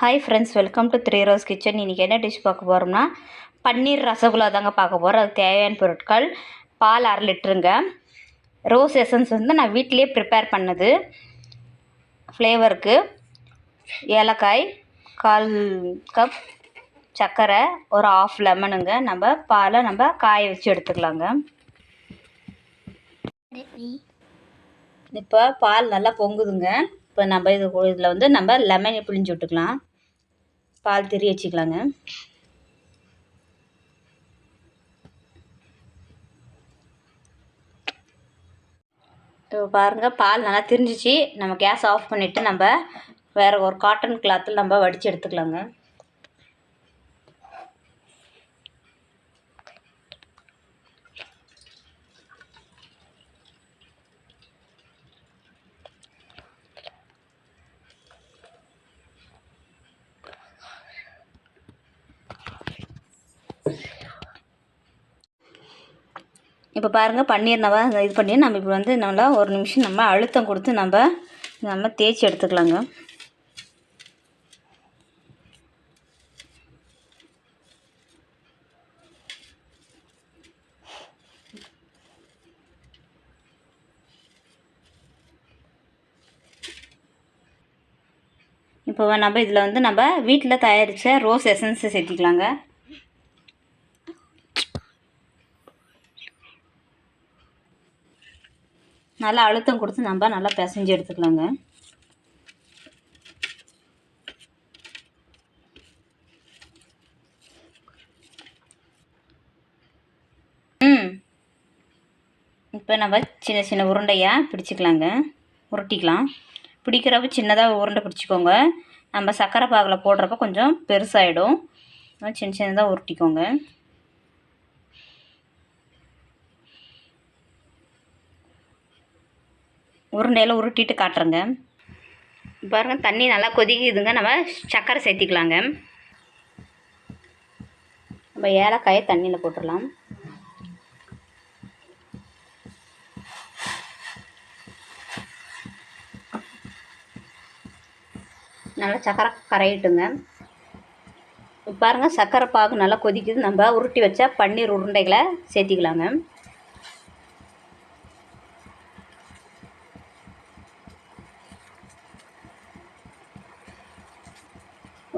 Hi friends welcome to three rose kitchen இன்றைக்கி என்ன dish பார்க்க போகிறோம்னா பன்னீர் ரசகுல்லா தாங்க பார்க்க போகிறோம் அதுக்கு தேவையான பொருட்கள். பால் அரை லிட்டருங்க. ரோஸ் எசன்ஸ் வந்து நான் வீட்டிலேயே ப்ரிப்பேர் பண்ணது. ஃப்ளேவருக்கு ஏலக்காய் கால் கப் சர்க்கரை ஒரு ஆஃப் லெமனுங்க நம்ம பாலை நம்ம காய வச்சு எடுத்துக்கலாங்க. இப்போ பால் நல்லா பொங்குதுங்க. இப்போ நம்ம இது இதில் வந்து நம்ம லெமனை பிழிஞ்சு விட்டுக்கலாம். பால் திரி வச்சுக்கலாங்க. இப்போ பாருங்கள் பால் நல்லா திரிஞ்சிச்சு. நம்ம கேஸ் ஆஃப் பண்ணிவிட்டு நம்ம வேறு ஒரு காட்டன் கிளாத்தில் நம்ம வடித்து எடுத்துக்கலாங்க. இப்போ பாருங்கள் பன்னீர் நம்ம இது பண்ணி நம்ம இப்போ வந்து நல்லா ஒரு நிமிஷம் நம்ம அழுத்தம் கொடுத்து நம்ம நம்ம தேய்ச்சி எடுத்துக்கலாங்க. இப்போ நம்ம இதில் வந்து நம்ம வீட்டில் தயாரித்த ரோஸ் எசன்ஸை சேர்த்திக்கலாங்க. நல்லா அழுத்தம் கொடுத்து நம்ம நல்லா பிசைஞ்சு எடுத்துக்கலாங்க. ம். இப்போ நம்ம சின்ன சின்ன உருண்டையாக பிடிச்சிக்கலாங்க. உருட்டிக்கலாம். பிடிக்கிறப்ப சின்னதாக உருண்டை பிடிச்சிக்கோங்க. நம்ம சர்க்கரை பாகில் போடுறப்ப கொஞ்சம் பெருசாகிடும் சின்ன சின்னதாக உருட்டிக்கோங்க. உருண்டையில் உருட்டிட்டு காட்டுறேங்க. பாருங்கள் தண்ணி நல்லா கொதிக்குதுங்க. நம்ம சர்க்கரை சேர்த்திக்கலாங்க. நம்ம ஏலக்காயை தண்ணியில் போட்டுடலாம். நல்லா சக்கரை கரையிட்டுங்க. பாருங்கள் சக்கரை பாகு நல்லா கொதிக்குது. நம்ம உருட்டி வச்சா பன்னீர் உருண்டைகளை சேர்த்திக்கலாங்க.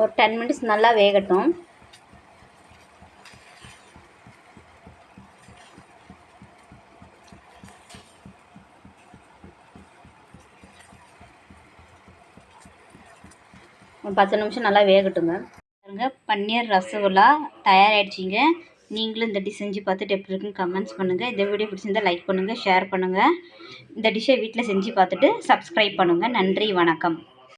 ஒரு டென் மினிட்ஸ் நல்லா வேகட்டும். பத்து நிமிஷம் நல்லா வேகட்டுங்க. பாருங்க பன்னீர் ரசகுல்லா தயாராகிடுச்சிங்க நீங்களும் இந்த டிஷ் செஞ்சு பார்த்துட்டு எப்படி இருக்குன்னு கமெண்ட்ஸ் பண்ணுங்கள் இந்த வீடியோ பிடிச்சிருந்தால் லைக் பண்ணுங்கள் ஷேர் பண்ணுங்கள் இந்த டிஷ்ஷை வீட்டில் செஞ்சு பார்த்துட்டு சப்ஸ்கிரைப் பண்ணுங்கள் நன்றி வணக்கம்.